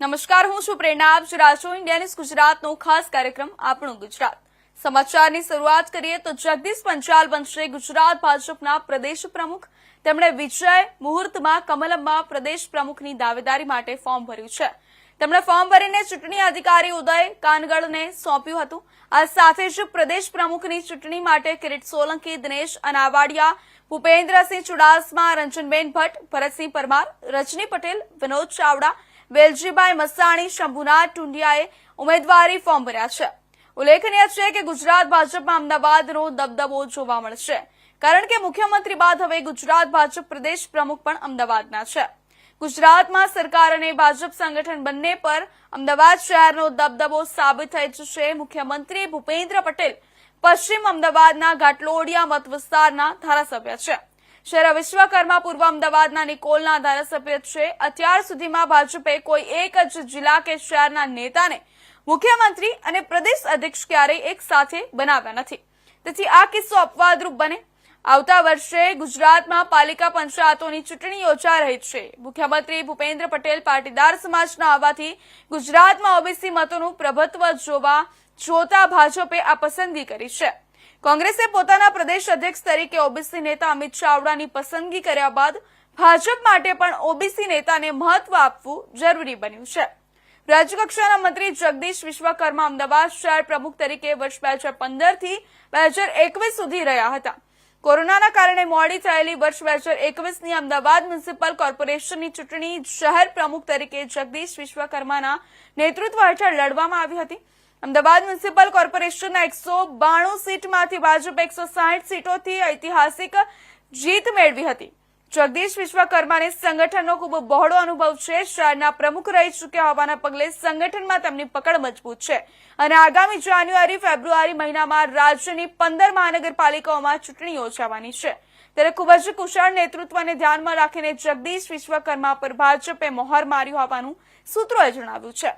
નમસ્કાર, હું છું પ્રેરણા. આપ જોઈ ઇન્ડિયા ન્યૂઝ ગુજરાતનો ખાસ કાર્યક્રમ, આપણું ગુજરાત. સમાચારની શરૂઆત કરીએ તો જગદીશ પંચાલ બનશે ગુજરાત ભાજપના પ્રદેશ પ્રમુખ. તેમણે વિજય મુહૂર્તમાં કમલમમાં પ્રદેશ પ્રમુખની દાવેદારી માટે ફોર્મ ભર્યું છે. તેમણે ફોર્મ ભરીને ચૂંટણી અધિકારી ઉદય કાનગડને સોંપ્યું હતું. આ સાથે જ પ્રદેશ પ્રમુખની ચૂંટણી માટે કિરીટ સોલંકી, દિનેશ અનાવાડિયા, ભૂપેન્દ્રસિંહ ચુડાસમા, રંજનબેન ભટ્ટ, ભરતસિંહ પરમાર, રજની પટેલ, વિનોદ ચાવડા વેલજીભાઈ મસાણી, શંભુનાથ ટુંડિયાએ ઉમેદવારી ફોર્મ ભર્યા છે. ઉલ્લેખનીય છે કે ગુજરાત ભાજપમાં અમદાવાદનો દબદબો જોવા મળશે. કારણ કે મુખ્યમંત્રી બાદ હવે ગુજરાત ભાજપ પ્રદેશ પ્રમુખ પણ અમદાવાદના છે. ગુજરાતમાં સરકાર અને ભાજપ સંગઠન બંને પર અમદાવાદ શહેરનો દબદબો સાબિત થઈ જશે. મુખ્યમંત્રી ભૂપેન્દ્ર પટેલ પશ્ચિમ અમદાવાદના ઘાટલોડિયા મત વિસ્તારના ધારાસભ્ય છે. શહેર વિશ્વકર્મા પૂર્વ અમદાવાદના નિકોલના ધારાસભ્ય છે. અત્યાર સુધીમાં ભાજપે કોઈ એક જ જિલ્લા કે શહેરના નેતાને મુખ્યમંત્રી અને પ્રદેશ અધ્યક્ષ ક્યારેય એક સાથે બનાવ્યા નથી. તેથી આ કિસ્સો અપવાદરૂપ બને. આવતા વર્ષે ગુજરાતમાં પાલિકા પંચાયતોની ચૂંટણી યોજા રહી છે. મુખ્યમંત્રી ભૂપેન્દ્ર પટેલ પાટીદાર સમાજના આવવાથી ગુજરાતમાં ઓબીસી મતોનું પ્રભુત્વ જોવા જોતા ભાજપે આ પસંદગી કરી છે. કોંગ્રેસે પોતાના પ્રદેશ અધ્યક્ષ તરીકે ઓબીસી નેતા અમિત ચાવડાની પસંદગી કર્યા બાદ ભાજપ માટે પણ ઓબીસી નેતાને મહત્વ આપવું જરૂરી બન્યું છે. રાજ્યકક્ષાના મંત્રી જગદીશ વિશ્વકર્મા અમદાવાદ શહેર પ્રમુખ તરીકે વર્ષ બે હજાર પંદરથી બે હજાર એકવીસ સુધી રહ્યા હતા. કોરોનાના કારણે મોડી થયેલી વર્ષ બે હજાર એકવીસની અમદાવાદ મ્યુનિસિપલ કોર્પોરેશનની ચૂંટણી શહેર પ્રમુખ તરીકે જગદીશ વિશ્વકર્માના નેતૃત્વ હેઠળ લડવામાં આવી હતી. અમદાવાદ મ્યુનિસિપલ કોર્પોરેશનના એકસો બાણું સીટમાંથી ભાજપ એકસો સાહીઠ સીટોથી ઐતિહાસિક જીત મેળવી હતી. જગદીશ વિશ્વકર્માને સંગઠનનો ખૂબ બહોળો અનુભવ છે. શહેરના પ્રમુખ રહી ચૂક્યા હોવાના પગલે સંગઠનમાં તેમની પકડ મજબૂત છે. અને આગામી જાન્યુઆરી, ફેબ્રુઆરી મહિનામાં રાજ્યની પંદર મહાનગરપાલિકાઓમાં ચૂંટણી યોજાવાની છે. ત્યારે ખૂબ જ કુશળ નેતૃત્વને ધ્યાનમાં રાખીને જગદીશ વિશ્વકર્મા પર ભાજપે મોહર માર્યું હોવાનું સૂત્રોએ જણાવ્યું છે.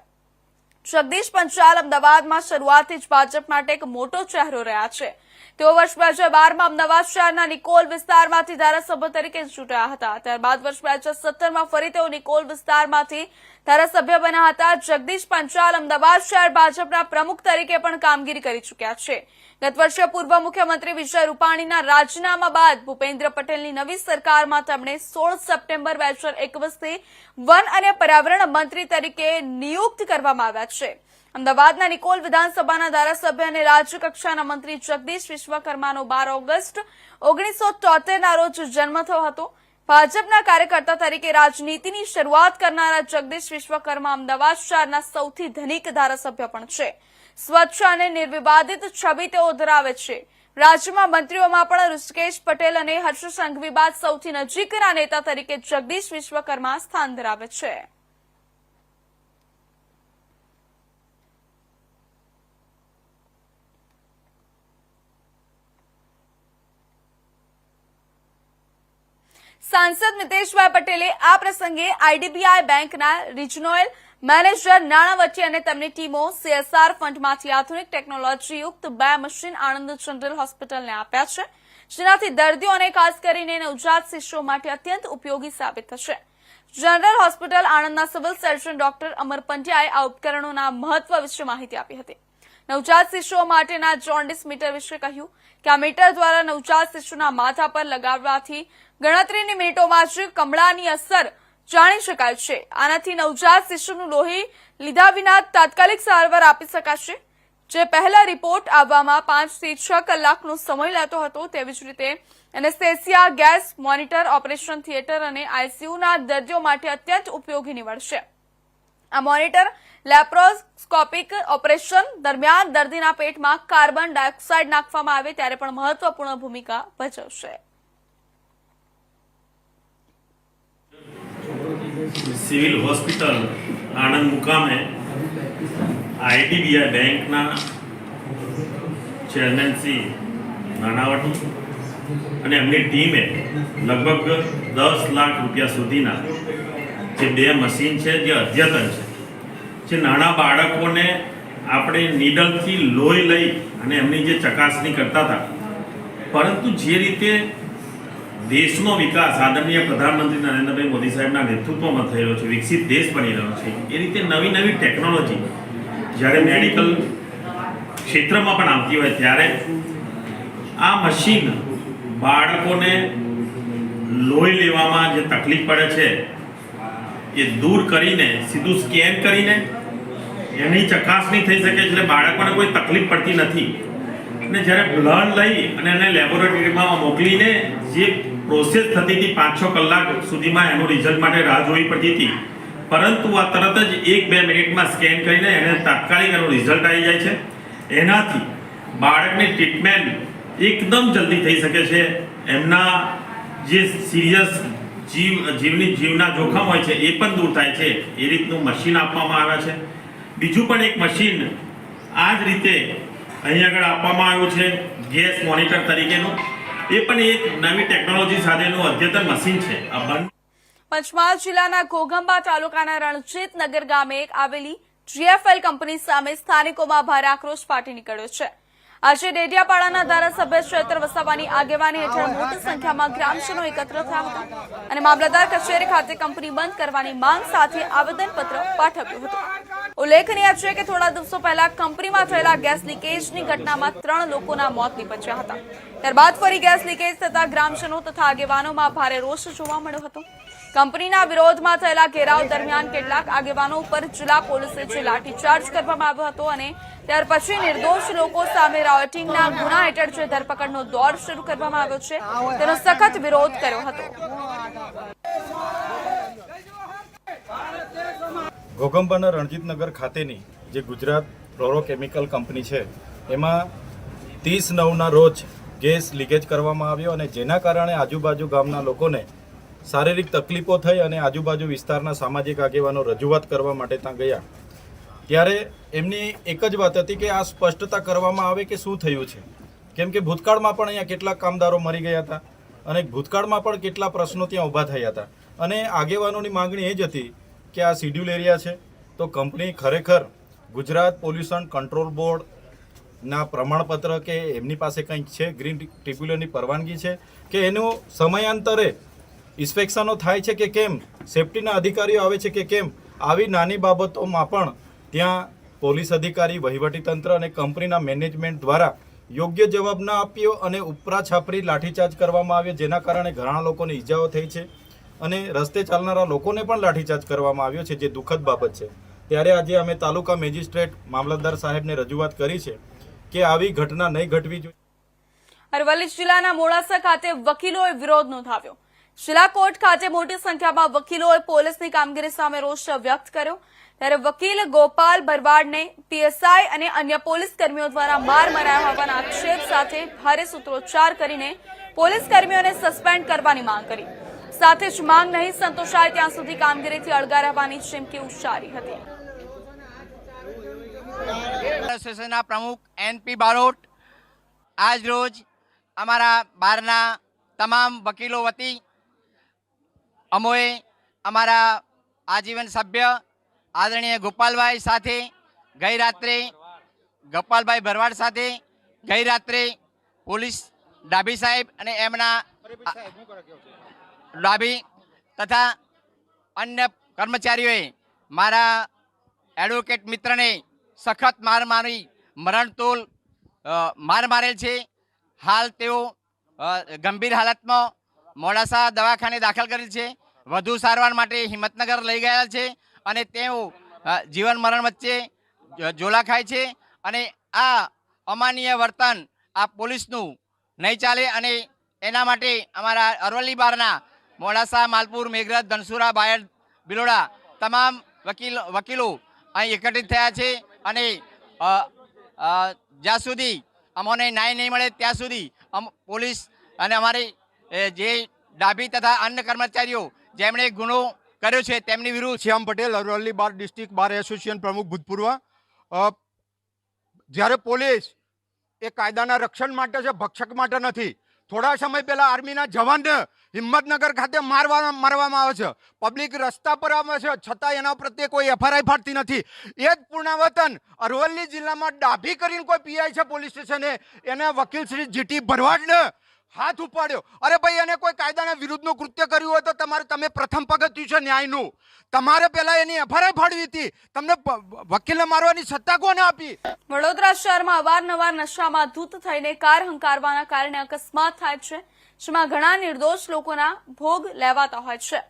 જગદીશ પંચાલ અમદાવાદમાં શરૂઆતથી જ ભાજપ માટે એક મોટો ચહેરો રહ્યા છે. તેઓ વર્ષ બે હજાર બારમાં અમદાવાદ શહેરના નિકોલ વિસ્તારમાંથી ધારાસભ્ય તરીકે ચૂંટાયા હતા. ત્યારબાદ વર્ષ બે હજાર સત્તરમાં ફરી તેઓ નિકોલ વિસ્તારમાંથી ધારાસભ્ય બન્યા હતા. જગદીશ પંચાલ અમદાવાદ શહેર ભાજપના પ્રમુખ તરીકે પણ કામગીરી કરી ચૂક્યા છે. ગત વર્ષે પૂર્વ મુખ્યમંત્રી વિજય રૂપાણીના રાજીનામા બાદ ભૂપેન્દ્ર પટેલની નવી સરકારમાં તેમણે સોળ સપ્ટેમ્બર બે હજાર એકવીસથી વન અને પર્યાવરણ મંત્રી તરીકે નિયુક્ત કરવામાં આવ્યા છે. અમદાવાદના નિકોલ વિધાનસભાના ધારાસભ્ય અને રાજ્ય કક્ષાના મંત્રી જગદીશ વિશ્વકર્માનો બાર ઓગસ્ટ, ઓગણીસો તોતેરના રોજ જન્મ થયો હતો. ભાજપના કાર્યકર્તા તરીકે રાજનીતિની શરૂઆત કરનારા જગદીશ વિશ્વકર્મા અમદાવાદ શહેરના સૌથી ધનિક ધારાસભ્ય પણ છે. સ્વચ્છ અને નિર્વિવાદિત છબી તેઓ ધરાવે છે. રાજ્યમાં મંત્રીઓમાં પણ ઋષિકેશ પટેલ અને હર્ષ સંઘવી બાદ સૌથી નજીકના નેતા તરીકે જગદીશ વિશ્વકર્મા સ્થાન ધરાવે છે. સાંસદ મિતેશભાઈ પટેલે આ પ્રસંગે આઈડીબીઆઈ બેંકના રિજનલ મેનેજર નાણાવટી અને તેમની ટીમો સીએસઆર ફંડમાંથી આધુનિક ટેકનોલોજીયુક્ત બે મશીન આણંદ જનરલ હોસ્પિટલને આપ્યા છે, જેનાથી દર્દીઓ અને ખાસ કરીને નવજાત શિશુઓ માટે અત્યંત ઉપયોગી સાબિત થશે. જનરલ હોસ્પિટલ આણંદના સિવિલ સર્જન ડોક્ટર અમર પંડ્યાએ આ ઉપકરણોના મહત્વ વિશે માહિતી આપી હતી. નવજાત શિશુઓ માટેના જોન્ડિસ મીટર વિશે કહ્યું કે આ મીટર દ્વારા નવજાત શિશુના માથા પર લગાવવાથી ગણતરીની મિનિટોમાં જ કમળાની અસર જાણી શકાય છે. આનાથી નવજાત શિશુનું લોહી લીધા વિના તાત્કાલિક સારવાર આપી શકાશે. જે પહેલા રિપોર્ટ આવવામાં પાંચથી છ કલાકનો સમય લેતો હતો તેવી જ રીતે anaesthesia gas monitor, operation theatre અને આઈસીયુના દર્દીઓ માટે અત્યંત ઉપયોગી નીવડશે. આ મોનિટર લેપ્રોસ્કોપિક ઓપરેશન દરમિયાન દર્દીના પેટમાં કાર્બન ડાયોક્સાઇડ નાખવામાં આવે ત્યારે પણ મહત્વપૂર્ણ ભૂમિકા ભજવશે. સિવિલ હોસ્પિટલ આણંદ મુકામે આઈડીબીઆઈ બેંકના ચેરમેન શ્રી નાણાવટી અને એમની ટીમે લગભગ દસ લાખ રૂપિયા સુધીના જે બે મશીન છે, જે અદ્યતન છે, જે નાના બાળકોને આપણે નીડલથી લોહી લઈ અને એમની જે ચકાસણી કરતા હતા. પરંતુ જે રીતે દેશનો વિકાસ આદરણીય પ્રધાનમંત્રી નરેન્દ્રભાઈ મોદી સાહેબના નેતૃત્વમાં થઈ છે, વિકસિત દેશ બની રહ્યો છે. એ રીતે નવી નવી ટેકનોલોજી જ્યારે મેડિકલ ક્ષેત્રમાં પણ આવતી હોય ત્યારે આ મશીન બાળકોને લોહી લેવામાં જે તકલીફ પડે છે, એ દૂર કરીને, સીધું સ્કેન કરીને એની ચકાસણી થઈ શકે છે, એટલે બાળકોને કોઈ તકલીફ પડતી નથી. અને જ્યારે બ્લડ લઈ અને એને લેબોરેટરીમાં મોકલીને જે પ્રોસેસ થતી હતી પાંચ છ કલાક સુધીમાં એનું રિઝલ્ટ માટે રાહ જોવી પડતી હતી. પરંતુ આ તરત જ એક બે મિનિટમાં સ્કેન કરીને એને તાત્કાલિક એનું રિઝલ્ટ આવી જાય છે. એનાથી બાળકની ટ્રીટમેન્ટ એકદમ જલ્દી થઈ શકે છે. એમના જે સિરિયસ જીવ, જીવની જીવના જોખમ હોય છે, એ પણ દૂર થાય છે. એ રીતનું મશીન આપવામાં આવે છે. બીજું પણ એક મશીન આ જ રીતે અહીં આગળ આપવામાં આવ્યું છે. ગેસ મોનિટર તરીકેનું. એ પણ એક નવી ટેકનોલોજી સાથેનું અદ્યતન મશીન છે. પંચમહાલ જિલ્લાના ઘોઘંબા તાલુકાના રણજીત નગર ગામે આવેલી જીએફએલ કંપની સામે સ્થાનિકોમાં ભારે આક્રોશ ફાટી નીકળ્યો છે. આજે ડેડિયાપાડાના ધારાસભ્ય ક્ષેત્ર વસાવાની આગેવાની હેઠળ મોટી સંખ્યામાં ગ્રામજનો એકત્ર થયા હતા અને મામલતદાર કચેરી ખાતે કંપની બંધ કરવાની માંગ સાથે આવેદનપત્ર પાઠવ્યું હતું. ઉલ્લેખનીય છે કે થોડા દિવસો પહેલા કંપનીમાં થયેલા ગેસ લીકેજની ઘટનામાં ત્રણ લોકોના મોત નીપજ્યા હતા. ત્યારબાદ ફરી ગેસ લીકેજ થતા ગ્રામજનો તથા આગેવાનોમાં ભારે રોષ જોવા મળ્યો હતો. કંપનીના વિરોધમાં થયેલા ઘેરાવ દરમિયાન કેટલાક આગેવાનો ઉપર જિલ્લા પોલીસે છે લાઠીચાર્જ કરવામાં આવ્યો હતો અને ત્યાર પછી નિર્દોષ લોકો સામે રાયોટિંગના ગુના હેઠળ છે ધરપકડનો દોર શરૂ કરવામાં આવ્યો છે, તેનો સખત વિરોધ કર્યો હતો. ઘોગંબાના રણજીતનગર ખાતેની જે ગુજરાત ફ્લોરોકેમિકલ કંપની છે, એમાં ત્રીસ નવના રોજ ગેસ લીકેજ કરવામાં આવ્યો અને જેના કારણે આજુબાજુ ગામના લોકોને શારીરિક તકલીફો થઈ અને આજુબાજુ વિસ્તારના સામાજિક આગેવાનો રજૂઆત કરવા માટે ત્યાં ગયા. ત્યારે એમની એક જ વાત હતી કે આ સ્પષ્ટતા કરવામાં આવે કે શું થયું છે? કેમ કે ભૂતકાળમાં પણ અહીંયા કેટલાક કામદારો મરી ગયા હતા અને ભૂતકાળમાં પણ કેટલા પ્રશ્નો ત્યાં ઊભા થયા હતા. અને આગેવાનોની માંગણી એ જ હતી કે આ શિડ્યુલ એરિયા છે. તો કંપની ખરેખર ગુજરાત પોલ્યુશન કંટ્રોલ બોર્ડના પ્રમાણપત્ર કે એમની પાસે કંઈક છે? ગ્રીન ટ્રિબ્યુનલની પરવાનગી છે? કે એનું સમયાંતરે ઇન્સ્પેક્શનો થાય છે કે કેમ? સેફટીના અધિકારીઓ આવે છે કે કેમ? આવી નાની બાબતોમાં પણ ત્યાં પોલીસ અધિકારી વહીવટીતંત્ર અને કંપનીના મેનેજમેન્ટ દ્વારા યોગ્ય જવાબ ન આપ્યો અને ઉપરા છાપરી લાઠીચાર્જ કરવામાં આવ્યો, જેના કારણે ઘણા લોકોને ઈજાઓ થઈ છે અને રસ્તે ચાલનારા લોકોને પણ લાઠીચાર્જ કરવામાં આવ્યો છે, જે દુઃખદ બાબત છે. ત્યારે આજે અમે તાલુકા મેજિસ્ટ્રેટ મામલતદાર સાહેબને રજૂઆત કરી છે કે આવી ઘટના નહીં ઘટવી જોઈએ. અરવલ્લી જિલ્લાના મોડાસા ખાતે વકીલોએ વિરોધ નોંધાવ્યો. જિલ્લા કોર્ટ ખાતે મોટી સંખ્યામાં વકીલોએ પોલીસની કામગીરી સામે રોષ વ્યક્ત કર્યો. ત્યારે વકીલ ગોપાલ ભરવાડને પીએસઆઈ અને અન્ય પોલીસ કર્મીઓ દ્વારા માર મરાયા હોવાના આક્ષેપ સાથે ભારે સૂત્રોચ્ચાર કરીને પોલીસ કર્મીઓને સસ્પેન્ડ કરવાની માંગ કરી. સાથે જ માંગ નહીં, સંતોષાય ત્યાં સુધી કામગીરીથી અળગા રહેવાની ચીમકી ઉચ્ચારી હતી. પ્રમુખ એનપી બારોટ આજ રોજ અમારા બહારના તમામ વકીલો વતી અમોએ અમારા આજીવન સભ્ય આદરણીય ગોપાલભાઈ સાથે ગઈ રાત્રે ગોપાલભાઈ ભરવાડ સાથે ગઈ રાત્રે પોલીસ ડાભી સાહેબ અને એમના ડાભી તથા અન્ય કર્મચારીઓએ મારા એડવોકેટ મિત્રને સખત માર મારી મરણતોલ માર મારેલ છે. હાલ તેઓ ગંભીર હાલતમાં મોડાસા દવાખાને દાખલ કરેલ છે. વધુ સારવાર માટે હિંમતનગર લઈ ગયા છે અને તેઓ જીવન મરણ વચ્ચે ઝોલા ખાય છે અને આ અમાનીય વર્તન આ પોલીસનું નહીં ચાલે અને એના માટે અમારા અરવલ્લી બારના મોડાસા, માલપુર, મેઘરજ, ધનસુરા, બાયડ, બિલોડા તમામ વકીલ, વકીલો અહીં એકત્રિત થયા છે અને જ્યાં સુધી અમોને ન્યાય નહીં મળે ત્યાં સુધી અમ, પોલીસ અને અમારી જે ડાભી તથા અન્ય કર્મચારીઓ જેમણે ગુનો કર્યો છે, તેમની વિરુદ્ધ Shyam Patel, Aravalli bar district bar association પ્રમુખ ભૂતપૂર્વ. જ્યારે પોલીસ એ કાયદાના રક્ષણ માટે છે, ભક્ષક માટે નથી. થોડા સમય પહેલા આર્મીના જવાનને હિંમતનગર ખાતે મારવા, મારવામાં આવે છે. પબ્લિક રસ્તા પર આવે છે, છતાં એના પ્રત્યે કોઈ એફઆરઆઈ ફાટતી નથી. એ જ પૂર્ણાવતન અરવલ્લી જિલ્લામાં ડાભી કરીને કોઈ પીઆઈ છે પોલીસ સ્ટેશને, એને વકીલ શ્રી જીટી ભરવાડને હાથ ઉપાડ્યો. અરે ભાઈ, એને કોઈ કાયદાના વિરુદ્ધનું કૃત્ય કર્યું હોય તો તમારે, તમે પ્રથમ પગથિયું છે ન્યાયનું. તમારે પહેલા એની એફઆરઆઈ ફાડવી હતી. તમને વકીલને મારવાની સત્તા કોને આપી? વડોદરા શહેરમાં અવારનવાર નશામાં ધૂત થઈને કાર હંકારવાના કારણે અકસ્માત થાય છે, જેમાં ઘણા નિર્દોષ લોકોના ભોગ લેવાતા હોય છે.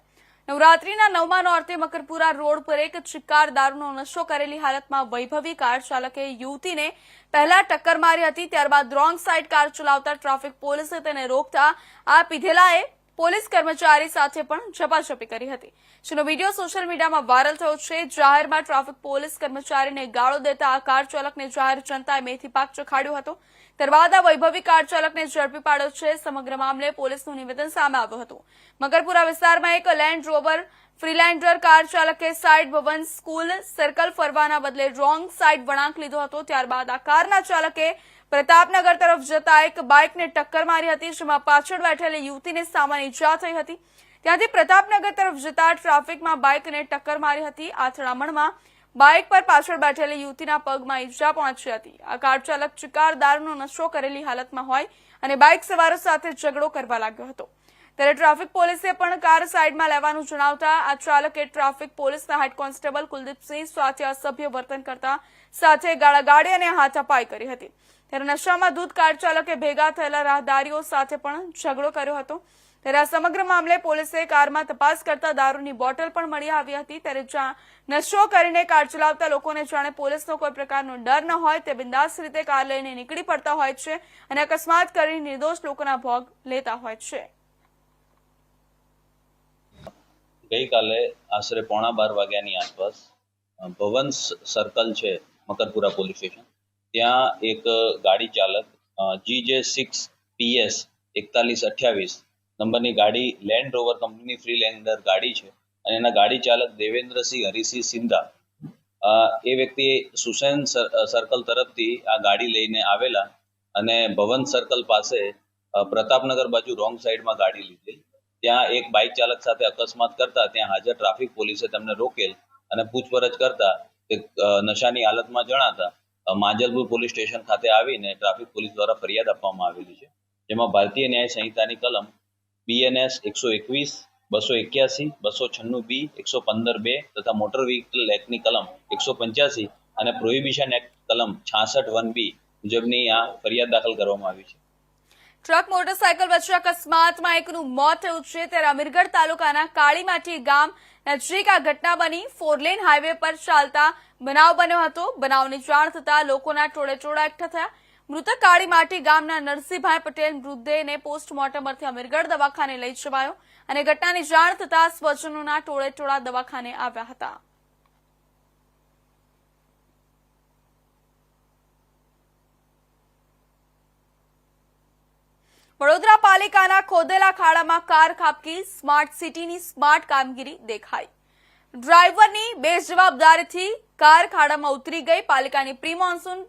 નવરાત્રીના નવમા નોર્તે મકરપુરા રોડ પર એક ચિક્કાર દારૂનો નશો કરેલી હાલતમાં વૈભવી કાર ચાલકે યુવતીને પહેલા ટક્કર મારી હતી, ત્યારબાદ રોંગ સાઈડ કાર ચલાવતા ટ્રાફિક પોલીસે તેને રોકતા આ પીધેલાએ પોલીસ કર્મચારી સાથે પણ ઝપાઝપી કરી હતી. જેનો વીડિયો સોશિયલ મીડિયામાં વાયરલ થયો છે. જાહેરમાં ટ્રાફિક પોલીસ કર્મચારીને ગાળો દેતા આ કાર ચાલકને જાહેર જનતાએ મેથી પાક ચખાડ્યો હતો. ત્યારબાદ વૈભવી કાર ચાલકને ઝડપી પાડ્યો છે. સમગ્ર મામલે પોલીસનું નિવેદન સામે આવ્યું હતું. મકરપુરા વિસ્તારમાં એક લેન્ડ રોવર ફ્રીલેન્ડર કાર ચાલકે સાઇડ ભવન સ્કૂલ સર્કલ ફરવાના બદલે રોંગ સાઇડ વળાંક લીધો હતો. ત્યારબાદ આ કારના ચાલકે પ્રતાપનગર તરફ જતા એક બાઇકને ટક્કર મારી હતી, જેમાં પાછળ બેઠેલી યુવતીને સામાન્ય ઈજા થઈ હતી. ત્યાંથી પ્રતાપનગર તરફ જતા ટ્રાફિકમાં બાઇકને ટક્કર મારી હતી. આ અથડામણમાં બાઇક પર પાછળ બેઠેલી યુવતીના પગમાં ઈજા પહોંચી હતી. આ કાર ચાલક ચિકાર દારૂનો નશો કરેલી હાલતમાં હોય અને બાઇક સવારો સાથે ઝઘડો કરવા લાગ્યો હતો. ત્યારે ટ્રાફિક પોલીસે પણ કાર સાઈડમાં લેવાનું જણાવતા આ ચાલકે ટ્રાફિક પોલીસના હેડ કોન્સ્ટેબલ કુલદીપસિંહ સાથે અસભ્ય વર્તન કરતા સાથે ગાળાગાળી અને હાથાપાઈ કરી હતી. ત્યારે નશામાં દૂધ કાર ચાલકે ભેગા થયેલા રાહદારીઓ સાથે પણ ઝઘડો કર્યો હતો. ત્યારે આ સમગ્ર મામલે પોલીસે કારમાં તપાસ કરતા દારૂની બોટલ પણ મળી આવી હતી. ત્યારે જ્યાં નશો કરીને કાર ચલાવતા લોકોને જાણે પોલીસનો કોઈ પ્રકારનો ડર ન હોય, તે બિંદાસ રીતે કાર લઈને નીકળી પડતા હોય છે અને અકસ્માત કરી નિર્દોષ લોકોના ભોગ લેતા હોય છે. ગઈકાલે આશરે પોણા બાર વાગ્યાની આસપાસ ભવન સર્કલ છે મકરપુરા પોલીસ સ્ટેશન, ત્યાં એક ગાડી ચાલક જી જે સિક્સ પીએસ એકતાલીસ અઠ્યાવીસ નંબરની ગાડી લેન્ડ રોવર કંપનીની ફ્રી લેન્ડર ગાડી છે અને એના ગાડી ચાલક દેવેન્દ્રસિંહ હરિસિંહ સિંધા. એ વ્યક્તિ સુસેન સર્કલ તરફથી આ ગાડી લઈને આવેલા અને ભવન સર્કલ પાસે પ્રતાપનગર બાજુ રોંગ સાઈડમાં ગાડી લીધી ત્યાં એક બાઇક ચાલક સાથે અકસ્માત કરતા ત્યાં હાજર ટ્રાફિક પોલીસે તેમને રોકેલ અને પૂછપરછ કરતા તે નશાની હાલતમાં જણાતા માંજલપુર પોલીસ સ્ટેશન ખાતે આવીને ટ્રાફિક પોલીસ દ્વારા ફરિયાદ આપવામાં આવેલી છે. જેમાં ભારતીય ન્યાય સંહિતાની કલમ બીએનએસ એકસો એકવીસ, બસો એક્યાસી, બસો છન્નું બી, એકસો પંદર બે તથા મોટર વ્હીકલ એક્ટની કલમ એકસો પંચ્યાસી અને પ્રોહિબિશન એક્ટ કલમ છાસઠ વન બી મુજબની આ ફરિયાદ દાખલ કરવામાં આવી છે. ટ્રક, મોટરસાયકલ વચ્ચે અકસ્માતમાં એકનું મોત થયું છે ત્યારે અમીરગઢ તાલુકાના કાળીમાટી ગામ નજીક આ ઘટના બની. ફોરલેન હાઈવે પર ચાલતા બનાવ બન્યો હતો. બનાવની જાણ થતા લોકોના ટોળે ટોળા એકઠા થયા. મૃતક કાળીમાટી ગામના નરસિંહભાઈ પટેલ મૃતદેહને પોસ્ટમોર્ટમ અર્થે અમીરગઢ દવાખાને લઈ જવાયો અને ઘટનાની જાણ થતા સ્વજનોના ટોળે દવાખાને આવ્યા હતા. વડોદરા પાલિકાના ખોદેલા ખાડામાં કાર ખાપકી સ્માર્ટ સિટીની સ્માર્ટ કામગીરી દેખાઈ. ડ્રાઈવરની બેજવાબદારીથી કાર ખાડામાં ઉતરી ગઈ પાલિકાની પ્રી મોન્સૂન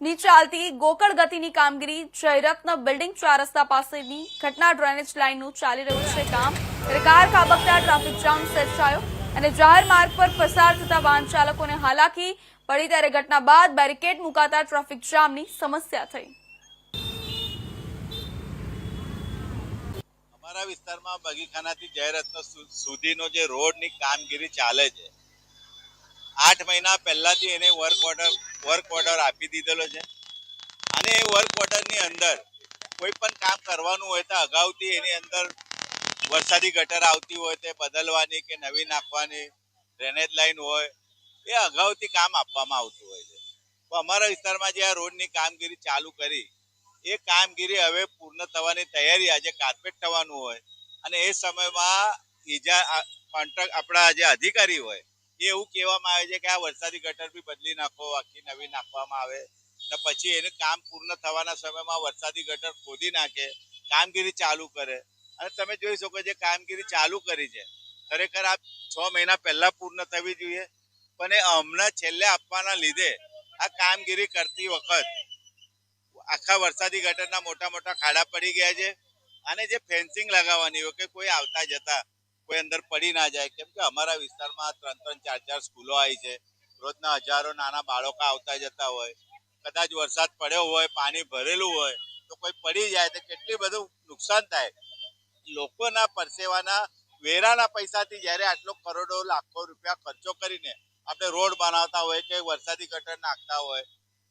ની ચાલતી ગોકળ ગતિની કામગીરી જયરત્ન બિલ્ડિંગ ચાર પાસેની ઘટના ડ્રેનેજ લાઇનનું ચાલી રહ્યું છે કામ. કાર ખાબકતા ટ્રાફિક જામ સર્જાયો અને જાહેર માર્ગ પર પસાર થતા વાહન ચાલકોને હાલાકી પડી ત્યારે ઘટના બાદ બેરિકેડ મુકાતા ટ્રાફિક જામની સમસ્યા થઈ. અમારા વિસ્તારમાં બગીખાનાથી જયરત્ન સુધીનો જે રોડની કામગીરી ચાલે છે આઠ મહિના પહેલાથી એને વર્ક ઓર્ડર વર્ક ઓર્ડર આપી દીધેલો છે. અને એ વર્ક ઓર્ડરની અંદર કોઈ પણ કામ કરવાનું હોય તો અગાઉથી એની અંદર વરસાદી ગટર આવતી હોય તે બદલવાની કે નવી નાખવાની ડ્રેનેજ લાઈન હોય, એ અગાઉથી કામ આપવામાં આવતું હોય છે. તો અમારા વિસ્તારમાં જે આ રોડની કામગીરી ચાલુ કરી, એ કામગીરી હવે પૂર્ણ થવાની તૈયારી આજે કાર્પેટ થવાનું હોય. અને એ સમયમાં ઈજા કોન્ટ્રાક્ટ આપણા જે અધિકારી હોય એવું કહેવામાં આવે છે કે આ વરસાદી ગટર બી બદલી નાખો, આખી નવી નાખવામાં આવે. ને પછી એનું કામ પૂર્ણ થવાના સમયમાં વરસાદી ગટર ખોદી નાખે, કામગીરી ચાલુ કરે. અને તમે જોઈ શકો જે કામગીરી ચાલુ કરી છે, ખરેખર આ છ મહિના પહેલા પૂર્ણ થવી જોઈએ. પણ એ હમણાં છેલ્લે આપવાના લીધે આ કામગીરી કરતી વખત આખા વરસાદી ગટરના મોટા મોટા ખાડા પડી ગયા છે. અને જે ફેન્સિંગ લગાવવાની હોય કે કોઈ આવતા જતા કોઈ અંદર પડી ના જાય. કેમ કે અમારા વિસ્તારમાં ત્રણ ત્રણ, ચાર ચાર સ્કૂલો આવી છે. રોજના હજારો નાના બાળકો આવતા જતા હોય. કદાચ વરસાદ પડ્યો હોય, પાણી ભરેલું હોય, તો કોઈ પડી જાય તો કેટલી બધું નુકસાન થાય. લોકોના પરસેવાના, વેરાના પૈસાથી જ્યારે આટલો કરોડો, લાખો રૂપિયા ખર્ચો કરીને આપણે રોડ બનાવતા હોય કે વરસાદી ગટર નાખતા હોય,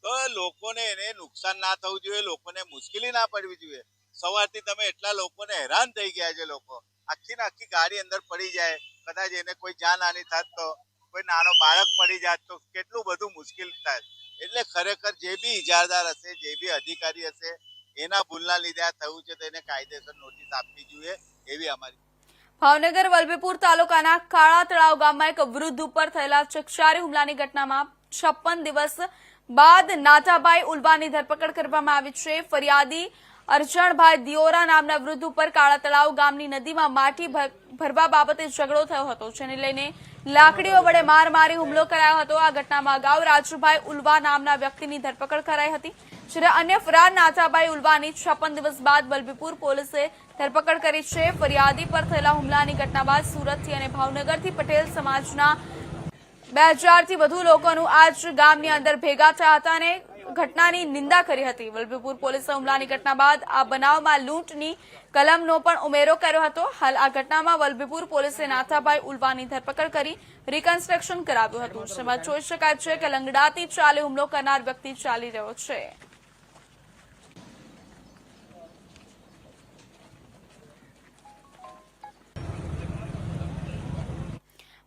તો લોકોને એને નુકસાન ના થવું જોઈએ, લોકોને મુશ્કેલી ના પડવી જોઈએ. સવારથી તમે એટલા લોકોને હેરાન થઈ ગયા છે લોકો. આખી ને આખી ગાડી અંદર પડી જાય. કદાચ એને કોઈ જાનહાની થાત તો, કોઈ નાનો બાળક પડી જાત તો કેટલું બધું મુશ્કેલ થાય. એટલે ખરેખર જે બી ઇજારદાર હશે, જે બી અધિકારી હશે, એના ભૂલના લીધે આ થયું છે તો એને કાયદેસર નોટિસ આપવી જોઈએ એવી અમારી ભાવનગર વલભીપુર તાલુકાના કાળા તળાવ ગામમાં એક વૃદ્ધ ઉપર થયેલા ચકચારી હુમલાની ઘટનામાં છપ્પન દિવસ બાદ નાતાભાઈ ઉલવાની ધરપકડ કરવામાં આવી છે. ફરિયાદી અરજણભાઈ દિયોરા નામના વૃદ્ધ ઉપર કાળા તળાવ ગામની નદીમાં માટી ભર- ભરવા બાબતે ઝઘડો થયો હતો, જેને લઈને લાકડીઓ વડે માર મારી હુમલો કરાયો હતો. આ ઘટનામાં અગાઉ રાજુભાઈ ઉલવા નામના વ્યક્તિની ધરપકડ કરાઈ હતી, જ્યારે અન્ય ફરાર નાથાભાઈ ઉલવાની છપ્પન દિવસ બાદ બલબીપુર પોલીસે ધરપકડ કરી છે. ફરિયાદી પર થયેલા હુમલાની ઘટના બાદ સુરતથી અને ભાવનગરથી પટેલ સમાજના બે હજારથી વધુ લોકોનું આજ ગામની અંદર ભેગા થયા હતા અને ઘટનાની નિંદા કરી હતી. વલ્લભીપુર પોલીસે હુમલાની ઘટના બાદ આ બનાવમાં લૂંટની કલમનો પણ ઉમેરો કર્યો હતો. હાલ આ ઘટનામાં વલ્લભીપુર પોલીસે નાથાભાઈ ઉલવાની ધરપકડ કરી રિકન્સ્ટ્રક્શન કરાવ્યું હતું. જેમાં જોઈ શકાય છે કે લંગડાતી ચાલે હુમલો કરનાર વ્યક્તિ ચાલી રહ્યો છે.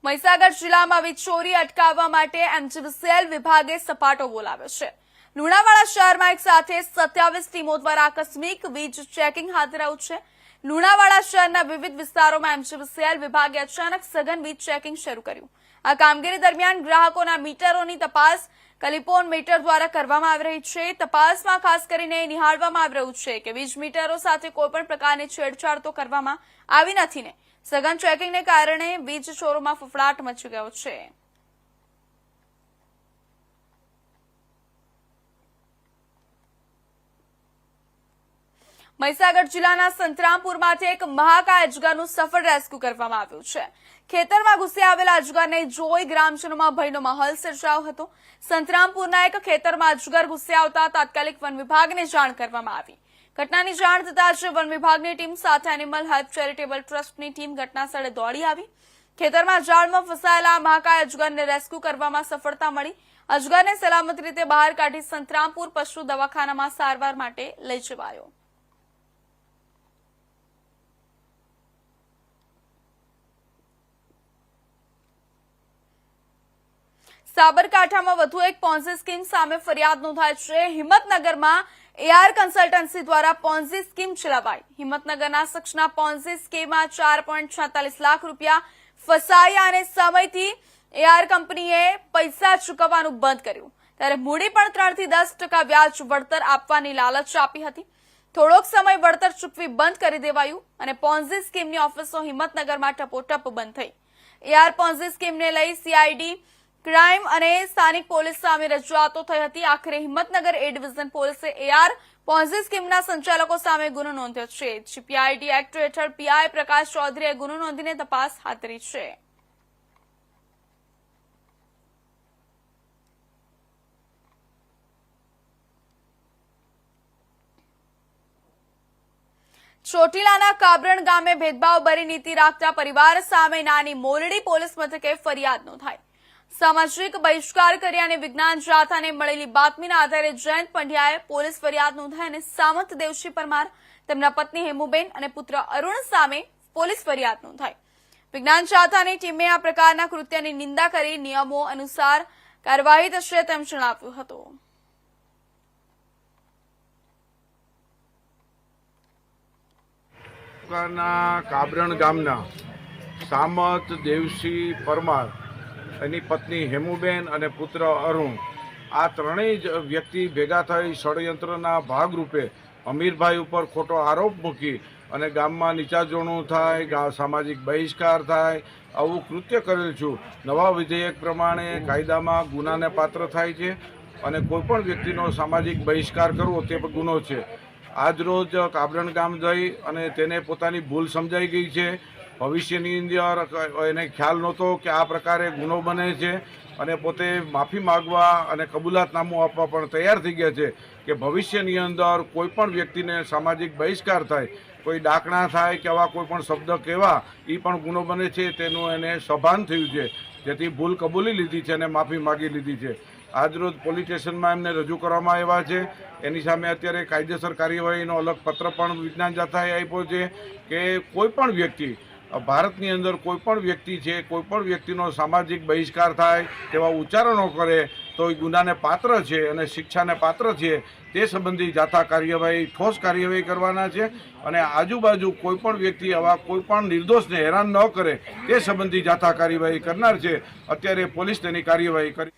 મહીસાગર જિલ્લામાં વીજ ચોરી અટકાવવા માટે એમજીવીસીએલ વિભાગે સપાટો બોલાવ્યો છે. લુણાવાડા શહેરમાં એક સાથે સત્યાવીસ ટીમો દ્વારા આકસ્મિક વીજ ચેકિંગ હાથ ધરાયું છે. લુણાવાડા શહેરના વિવિધ વિસ્તારોમાં એમજીવીસીએલ વિભાગે અચાનક સઘન વીજ ચેકિંગ શરૂ કર્યું. આ કામગીરી દરમિયાન ગ્રાહકોના મીટરોની તપાસ કલિપોન મીટર દ્વારા કરવામાં આવી રહી છે. તપાસમાં ખાસ કરીને નિહાળવામાં આવી રહ્યું છે કે વીજ મીટરો સાથે કોઈપણ પ્રકારની છેડછાડ તો કરવામાં આવી નથી ને. સઘન ચેકિંગને કારણે વીજ ચોરોમાં ફફડાટ મચી ગયો છે. મહીસાગર જિલ્લાના સંતરામપુરમાંથી એક મહાકાય અજગરનું સફળ રેસ્ક્યુ કરવામાં આવ્યું છે. ખેતરમાં ઘૂસી આવેલા અજગરને જોઈ ગ્રામજનોમાં ભયનો માહોલ સર્જાયો હતો. સંતરામપુરના એક ખેતરમાં અજગર ઘૂસી આવતા તાત્કાલિક વન વિભાગને જાણ કરવામાં આવી. ઘટનાની જાણ થતાં જ વન વિભાગની ટીમ સાથે એનિમલ હેલ્પ ચેરિટેબલ ટ્રસ્ટની ટીમ ઘટના સ્થળે દોડી આવી. ખેતરમાં જાળમાં ફસાયેલા મહાકાય અજગરને રેસ્ક્યુ કરવામાં સફળતા મળી. અજગરને સલામત રીતે બહાર કાઢી સંતરામપુર પશુ દવાખાનામાં સારવાર માટે લઈ જવાયો. સાબરકાંઠામાં વધુ એક પોન્ઝી સ્કીમ સામે ફરિયાદ નોંધાઈ છે. હિંમતનગરમાં એઆર કન્સલ્ટન્સી દ્વારા પોન્ઝી સ્કીમ ચલાવાઈ. હિંમતનગરના શખ્સના પોન્ઝી સ્કીમમાં ચાર લાખ રૂપિયા ફસાયા અને સમયથી એઆર કંપનીએ પૈસા ચૂકવવાનું બંધ કર્યું. ત્યારે મૂડી પણ ત્રણથી દસ ટકા વ્યાજ વળતર આપવાની લાલચ આપી હતી. થોડોક સમય વળતર ચૂકવી બંધ કરી દેવાયું અને પોન્ઝી સ્કીમની ઓફિસો હિંમતનગરમાં ટપોટપ બંધ થઈ. એઆર પોન્ઝી સ્કીમને લઈ સીઆઈડી ક્રાઇમ અને સ્થાનિક પોલીસ સામે રજૂઆતો થઈ હતી. આખરે હિંમતનગર એ ડિવિઝન પોલીસે એઆર પોન્ઝી સ્કીમના સંચાલકો સામે ગુનો નોંધ્યો છે. જીપીઆઈડી એક્ટ હેઠળ પીઆઈ પ્રકાશ ચૌધરીએ ગુનો નોંધીને તપાસ હાથ ધરી છે. ચોટીલાના કાબરણ ગામે ભેદભાવ ભરી નીતિ રાખતા પરિવાર સામે નાની મોરડી પોલીસ મથકે ફરિયાદ નોંધાઈ. સામાજિક બહિષ્કાર કર્યા અને વિજ્ઞાન જાથાને મળેલી બાતમીના આધારે જયંત પંડ્યાએ પોલીસ ફરિયાદ નોંધાઈ અને સામંત દેવશી પરમાર, તેમના પત્ની હેમુબેન અને પુત્ર અરુણ સામે પોલીસ ફરિયાદ નોંધાઈ. વિજ્ઞાન જાથાની ટીમે આ પ્રકારના કૃત્યની નિંદા કરી નિયમો અનુસાર કાર્યવાહી થશે તેમ જણાવ્યું હતું. કાબરણ ગામના સામત દેવસિંહ પરમાર એની પત્ની હેમુબેન અને પુત્ર અરુણ. આ ત્રણેય જ વ્યક્તિ ભેગા થઈ ષડયંત્રના ભાગરૂપે અમીરભાઈ ઉપર ખોટો આરોપ મૂકી અને ગામમાં નીચાજોણું થાય, ગા, સામાજિક બહિષ્કાર થાય, આવું કૃત્ય કરેલ છું. નવા વિધેયક પ્રમાણે કાયદામાં ગુનાને પાત્ર થાય છે અને કોઈપણ વ્યક્તિનો સામાજિક બહિષ્કાર કરવો તે ગુનો છે. આજરોજ કાબરણ ગામ જઈ અને તેને પોતાની ભૂલ સમજાઈ ગઈ છે. ભવિષ્યની અંદર એને ખ્યાલ નહોતો કે આ પ્રકારે ગુનો બને છે અને પોતે માફી માગવા અને કબૂલાતનામું આપવા પણ તૈયાર થઈ ગયા છે કે ભવિષ્યની અંદર કોઈ પણ વ્યક્તિને સામાજિક બહિષ્કાર થાય, કોઈ ડાકણા થાય કે આવા કોઈ પણ શબ્દ કહેવા એ પણ ગુનો બને છે, તેનું એને સભાન થયું છે. જેથી ભૂલ કબૂલી લીધી છે અને માફી માગી લીધી છે. આજરોજ પોલીસ સ્ટેશનમાં એમને રજૂ કરવામાં આવ્યા છે. એની સામે અત્યારે કાયદેસર કાર્યવાહીનો અલગ પત્ર પણ વિજ્ઞાન જાથાએ આપ્યો છે કે કોઈ પણ વ્યક્તિ ભારતની અંદર કોઈ પણ વ્યક્તિ છે, કોઈ પણ વ્યક્તિનો સામાજિક બહિષ્કાર થાય, તેવા ઉચ્ચારણો કરે, તો એ ગુનાને પાત્ર છે અને શિક્ષાને પાત્ર છે, તે સંબંધી જાથા કાર્યવાહી, ઠોસ કાર્યવાહી કરવાના છે અને આજુબાજુ કોઈ પણ વ્યક્તિ આવા કોઈ પણ નિર્દોષને હેરાન ન કરે, તે સંબંધી જાથા કાર્યવાહી કરનાર છે. અત્યારે પોલીસ તેની કાર્યવાહી કરી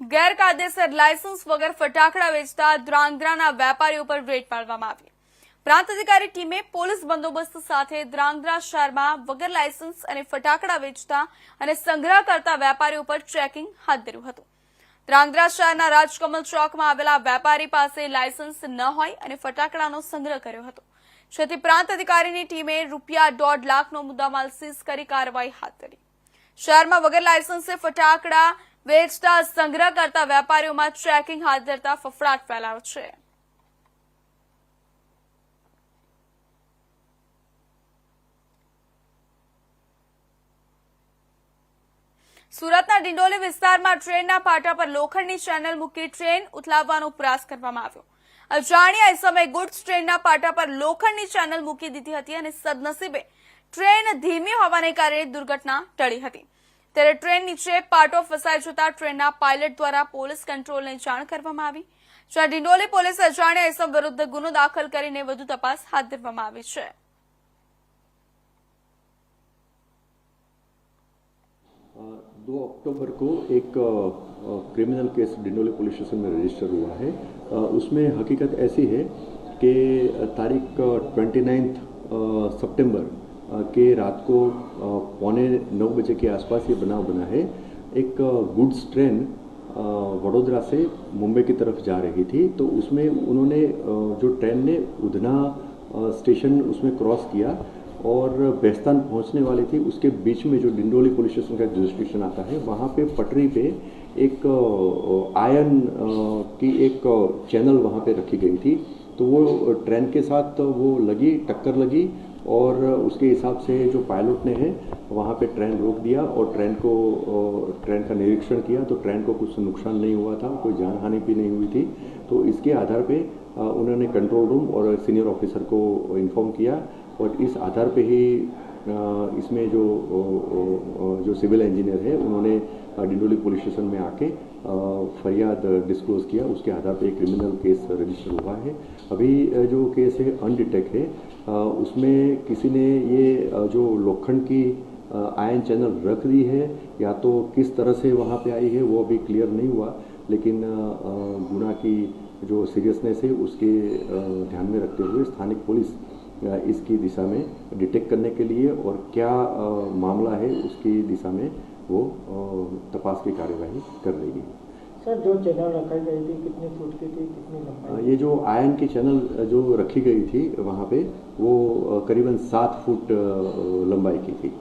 ગેરકાયદેસર લાયસન્સ વગર ફટાકડા વેચતા ધ્રાંગધ્રાના વેપારીઓ પર રેડ પાડવામાં આવી પ્રાંત અધિકારી ટીમે પોલીસ બંદોબસ્ત સાથે ધ્રાંગધ્રા શહેરમાં વગર લાયસન્સ અને ફટાકડા વેચતા અને સંગ્રહ કરતા વેપારીઓ પર ચેકિંગ હાથ ધર્યું હતું. ધ્રાંગધ્રા શહેરના રાજકમલ ચોકમાં આવેલા વેપારી પાસે લાયસન્સ ન હોય અને ફટાકડાનો સંગ્રહ કર્યો હતો. જેથી પ્રાંત અધિકારીની ટીમે રૂપિયા દોઢ લાખનો મુદ્દામાલ સીઝ કરી કાર્યવાહી હાથ ધરી. શહેરમાં વગર લાયસન્સે ફટાકડા વેચતા, સંગ્રહ કરતા વેપારીઓમાં ચેકિંગ હાથ ધરતા ફફડાટ ફેલાયો છે. સુરતના ડિંડોલી વિસ્તારમાં ટ્રેનના પાટા પર લોખંડની ચેનલ મૂકી ટ્રેન ઉથલાવવાનો પ્રયાસ કરવામાં આવ્યો. અજાણ્યા સમયે ગુડ્સ ટ્રેનના પાટા પર લોખંડની ચેનલ મૂકી દીધી હતી અને સદનસીબે ટ્રેન ધીમી હોવાને કારણે દુર્ઘટના ટળી હતી. ત્યારે ટ્રેન નીચે પાટો ફસાઈ જતા ટ્રેનના પાયલટ દ્વારા પોલીસ કંટ્રોલને જાણ કરવામાં આવી. જ્યાં ડિંડોલી પોલીસે અજાણ્યા એસમ વિરુદ્ધ ગુનો દાખલ કરીને વધુ તપાસ હાથ ધરવામાં આવી છે. दो अक्टूबर को एक criminal case Dindoli police station में रजिस्टर हुआ है। अ, उसमें हकीकत ऐसी है कि तारीख ट्वेंटी नाइन्थ अ, के रात को पौने नौ बजे के आसपास ये बनाव बना है। एक गुड्स ट्रेन वडोदरा से मुंबई की तरफ़ जा रही थी तो उसमें उन्होंने जो ट्रेन ने उधना स्टेशन उसमें क्रॉस किया और बेस्तान पहुँचने वाली थी, उसके बीच में जो डिंडोली पुलिस स्टेशन का जो स्टेशन आता है, वहाँ पे पटरी पे एक आयरन की एक चैनल वहाँ पे रखी गई थी। तो वो ट्रेन के साथ वो लगी, टक्कर लगी और उसके हिसाब से जो पायलट ने है, वहाँ पे ट्रेन रोक दिया और ट्रेन को ट्रेन का निरीक्षण किया। तो ट्रेन को कुछ नुकसान नहीं हुआ था, कोई जान हानि भी नहीं हुई थी। तो इसके आधार पे उन्होंने कंट्रोल रूम और सीनियर ऑफिसर को इन्फॉर्म किया और इस आधार पे ही इसमें जो जो सिविल इंजीनियर है, उन्होंने डिंडोली पुलिस स्टेशन में आके फरियाद डिस्क्लोज किया। उसके आधार पे एक क्रिमिनल केस रजिस्टर हुआ है। अभी जो केस है, अनडिटेक है उसमें किसी ने ये जो लोखंड की आयन चैनल रख दी है, या तो किस तरह से वहाँ पे आई है, वो अभी क्लियर नहीं हुआ। लेकिन गुना की जो सीरियसनेस है, उसके ध्यान में रखते हुए स्थानिक पुलिस इसकी दिशा में डिटेक्ट करने के लिए और क्या आ, मामला है उसकी दिशा में वो आ, तपास की कार्यवाही कर रही है सर जो चैनल रखाई गई थी कितने फुट की थी कितनी लंबाई ये जो आयन की चैनल जो रखी गई थी वहाँ पे वो करीबन सात फुट लंबाई की थी।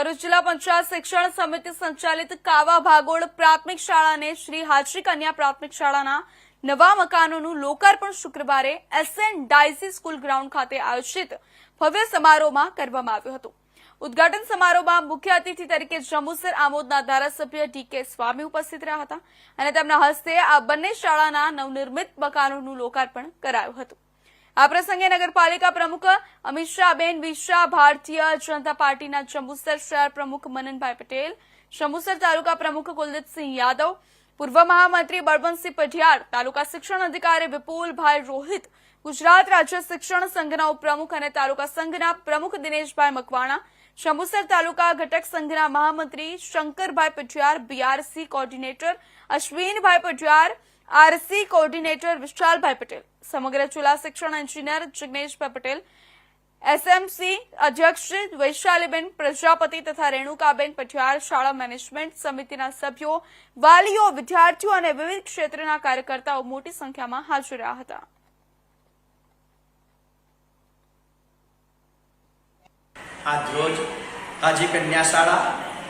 ભરૂચ જિલ્લા પંચાયત શિક્ષણ સમિતિ સંચાલિત કાવા ભાગોળ પ્રાથમિક શાળાને શ્રી હાજરી કન્યા પ્રાથમિક શાળાના નવા મકાનોનું લોકાર્પણ શુક્રવારે એસએન ડાયસી સ્કૂલ ગ્રાઉન્ડ ખાતે આયોજિત ભવ્ય સમારોહમાં કરવામાં આવ્યું હતું. ઉદઘાટન સમારોહમાં મુખ્ય અતિથિ તરીકે જંબુસર આમોદના ધારાસભ્ય ડીકે સ્વામી ઉપસ્થિત રહ્યા હતા અને તેમના હસ્તે આ બંને શાળાના નવનિર્મિત મકાનોનું લોકાર્પણ કરાયું હતું. આ પ્રસંગે નગરપાલિકા પ્રમુખ અમિત શાહબેન વિશા ભારતીય જનતા પાર્ટીના જંબુસર શહેર પ્રમુખ મનનભાઈ પટેલ, જંબુસર તાલુકા પ્રમુખ કુલદીપસિંહ યાદવ, પૂર્વ મહામંત્રી બળવંતસિંહ પઢિયાર, તાલુકા શિક્ષણ અધિકારી વિપુલભાઈ રોહિત, ગુજરાત રાજ્ય શિક્ષણ સંઘના ઉપપ્રમુખ અને તાલુકા સંઘના પ્રમુખ દિનેશભાઈ મકવાણા, જંબુસર તાલુકા ઘટક સંઘના મહામંત્રી Shankarbhai Padhiyar BRC coordinator Ashwinbhai Padhiyar RC coordinator Vishalbhai Patel, સમગ્ર જિલ્લા શિક્ષણ એન્જિનિયર જિગ્નેશભાઈ પટેલ, એસએમસી અધ્યક્ષ વૈશાલીબેન, પ્રજાપતિ તથા રેણુકાબેન પઠિયાર, શાળા મેનેજમેન્ટ સમિતિના સભ્યો, વાલીઓ, વિદ્યાર્થીઓ અને વિવિધ ક્ષેત્રના કાર્યકર્તાઓ મોટી સંખ્યામાં હાજર રહ્યા હતા. આજ રોજ હાજી કન્યા શાળા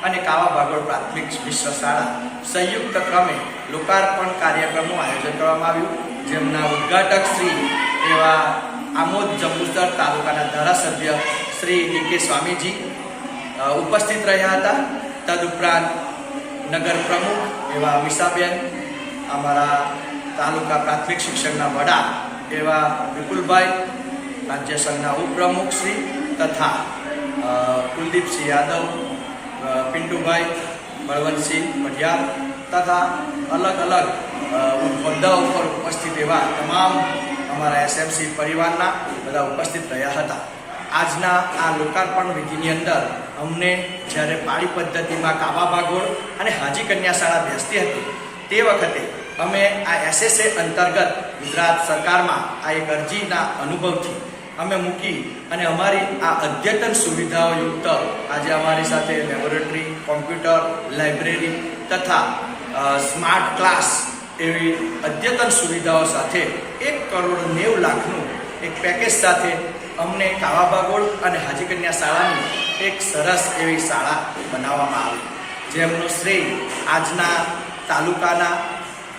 અને કાવા પ્રાથમિક મિશ્ર શાળા સંયુક્ત ક્રમે લોકાર્પણ કાર્યક્રમનું આયોજન કરવામાં આવ્યું, જેમના ઉદ્ઘાટક શ્રી એવા આમોદ જંબુસર તાલુકાના ધારાસભ્ય શ્રી ડી કે સ્વામીજી ઉપસ્થિત રહ્યા હતા. તદુપરાંત નગર પ્રમુખ એવા વિશાબેન અમારા તાલુકા પ્રાથમિક શિક્ષણના વડા એવા વિપુલભાઈ, રાજ્ય સંઘના ઉપપ્રમુખ શ્રી તથા કુલદીપસિંહ યાદવ પિન્ટુભાઈ બળવંતસિંહ પઢિયાર તથા અલગ અલગ અ, ઉપર પર ઉપસ્થિત એવા તમામ અમારા એસએમસી પરિવારના બધા ઉપસ્થિત રહ્યા હતા. આજના આ લોકાર્પણ વિધિની અંદર અમને જ્યારે પાળી પદ્ધતિમાં કાબા બાગોળ અને હાજી કન્યાશાળા બેસતી હતી તે વખતે અમે આ એસએસએ અંતર્ગત ગુજરાત સરકારમાં આ એક અરજીના અનુભવથી અમે મૂકી અને અમારી આ અદ્યતન સુવિધાઓયુક્ત આજે અમારી સાથે લેબોરેટરી, કોમ્પ્યુટર, લાઇબ્રેરી તથા સ્માર્ટ ક્લાસ એવી અદ્યતન સુવિધાઓ સાથે એક કરોડ નેવું લાખનું એક પેકેજ સાથે અમને કાવા બાગોળ અને હાજી કન્યા શાળાની એક સરસ એવી શાળા બનાવવામાં આવી. જેમનો શ્રેય આજના તાલુકાના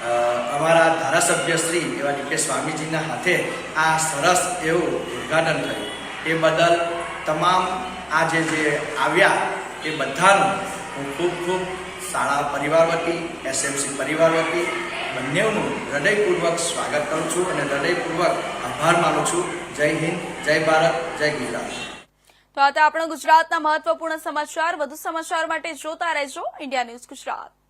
અમારા ધારાસભ્ય શ્રી એવા ડી કે સ્વામીજીના હાથે આ સરસ એવું ઉદ્ઘાટન થયું. એ બદલ તમામ આજે જે આવ્યા, એ બધાનું હું ખૂબ ખૂબ શાળા પરિવાર વતી, એસએમસી પરિવાર વતી, બંનેનું હૃદયપૂર્વક સ્વાગત કરું છું અને હૃદયપૂર્વક આભાર માનું છું. જય હિન્દ, જય ભારત, જય ગુજરાત. તો આ હતા આપણા ગુજરાતના મહત્વપૂર્ણ સમાચાર. વધુ સમાચાર માટે જોતા રહેજો. India News Gujarat.